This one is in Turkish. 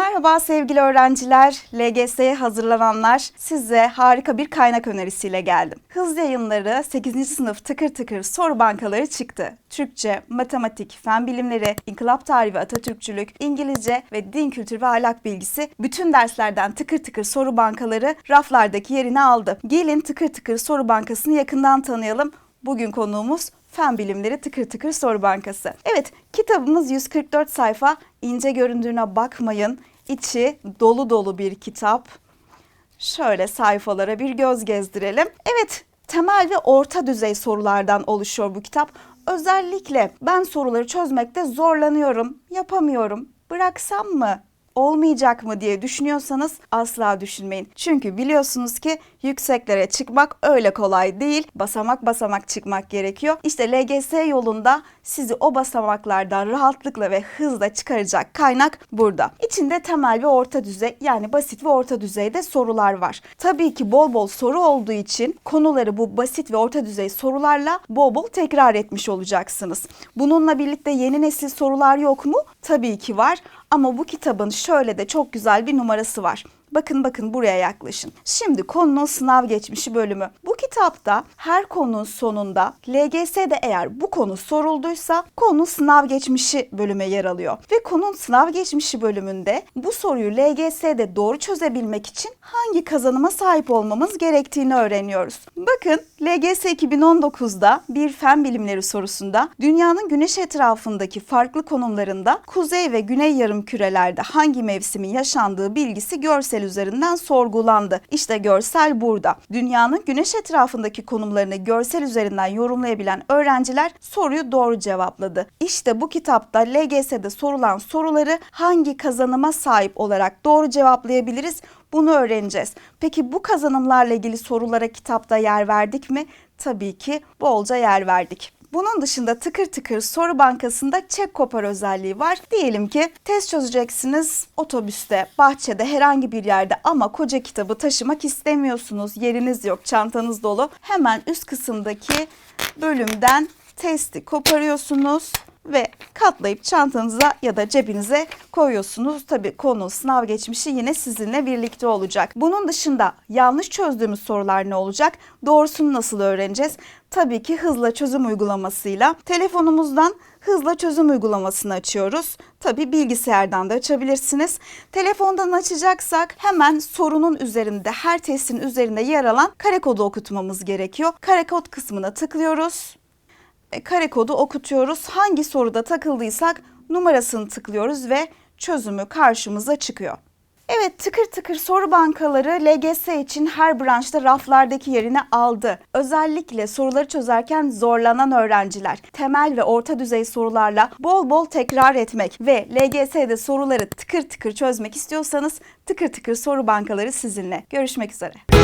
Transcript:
Merhaba sevgili öğrenciler, LGS'ye hazırlananlar. Size harika bir kaynak önerisiyle geldim. Hız yayınları 8. sınıf tıkır tıkır soru bankaları çıktı. Türkçe, matematik, fen bilimleri, inkılap tarihi ve Atatürkçülük, İngilizce ve din kültürü ve ahlak bilgisi bütün derslerden tıkır tıkır soru bankaları raflardaki yerini aldı. Gelin tıkır tıkır soru bankasını yakından tanıyalım. Bugün konuğumuz Fen Bilimleri Tıkır Tıkır Soru Bankası. Evet, kitabımız 144 sayfa. İnce göründüğüne bakmayın. İçi dolu dolu bir kitap. Şöyle sayfalara bir göz gezdirelim. Evet, temel ve orta düzey sorulardan oluşuyor bu kitap. Özellikle ben soruları çözmekte zorlanıyorum, yapamıyorum. Bıraksam mı? Olmayacak mı diye düşünüyorsanız asla düşünmeyin. Çünkü biliyorsunuz ki yükseklere çıkmak öyle kolay değil. Basamak basamak çıkmak gerekiyor. İşte LGS yolunda sizi o basamaklardan rahatlıkla ve hızla çıkaracak kaynak burada. İçinde temel ve orta düzey yani basit ve orta düzeyde sorular var. Tabii ki bol bol soru olduğu için konuları bu basit ve orta düzey sorularla bol bol tekrar etmiş olacaksınız. Bununla birlikte yeni nesil sorular yok mu? Tabii ki var ama bu kitabın şöyle de çok güzel bir numarası var. Bakın bakın buraya yaklaşın. Şimdi konunun sınav geçmişi bölümü. Bu kitapta her konunun sonunda LGS'de eğer bu konu sorulduysa konu sınav geçmişi bölüme yer alıyor. Ve konunun sınav geçmişi bölümünde bu soruyu LGS'de doğru çözebilmek için hangi kazanıma sahip olmamız gerektiğini öğreniyoruz. Bakın LGS 2019'da bir fen bilimleri sorusunda dünyanın güneş etrafındaki farklı konumlarında kuzey ve güney yarım kürelerde hangi mevsimin yaşandığı bilgisi görsel üzerinden sorgulandı. İşte görsel burada. Dünyanın güneş etrafındaki konumlarını görsel üzerinden yorumlayabilen öğrenciler soruyu doğru cevapladı. İşte bu kitapta LGS'de sorulan soruları hangi kazanıma sahip olarak doğru cevaplayabiliriz? Bunu öğreneceğiz. Peki bu kazanımlarla ilgili sorulara kitapta yer verdik mi? Tabii ki bolca yer verdik. Bunun dışında tıkır tıkır soru bankasında çek kopar özelliği var. Diyelim ki test çözeceksiniz otobüste, bahçede, herhangi bir yerde ama koca kitabı taşımak istemiyorsunuz. Yeriniz yok, çantanız dolu. Hemen üst kısımdaki bölümden testi koparıyorsunuz ve katlayıp çantanıza ya da cebinize koyuyorsunuz. Tabii konu sınav geçmişi yine sizinle birlikte olacak. Bunun dışında yanlış çözdüğümüz sorular ne olacak? Doğrusunu nasıl öğreneceğiz? Tabii ki hızla çözüm uygulamasıyla telefonumuzdan hızla çözüm uygulamasını açıyoruz. Tabii bilgisayardan da açabilirsiniz. Telefondan açacaksak hemen sorunun üzerinde her testin üzerinde yer alan kare kodu okutmamız gerekiyor. Kare kod kısmına tıklıyoruz kare kodu okutuyoruz. Hangi soruda takıldıysak numarasını tıklıyoruz ve çözümü karşımıza çıkıyor. Evet tıkır tıkır soru bankaları LGS için her branşta raflardaki yerini aldı. Özellikle soruları çözerken zorlanan öğrenciler temel ve orta düzey sorularla bol bol tekrar etmek ve LGS'de soruları tıkır tıkır çözmek istiyorsanız tıkır tıkır soru bankaları sizinle. Görüşmek üzere.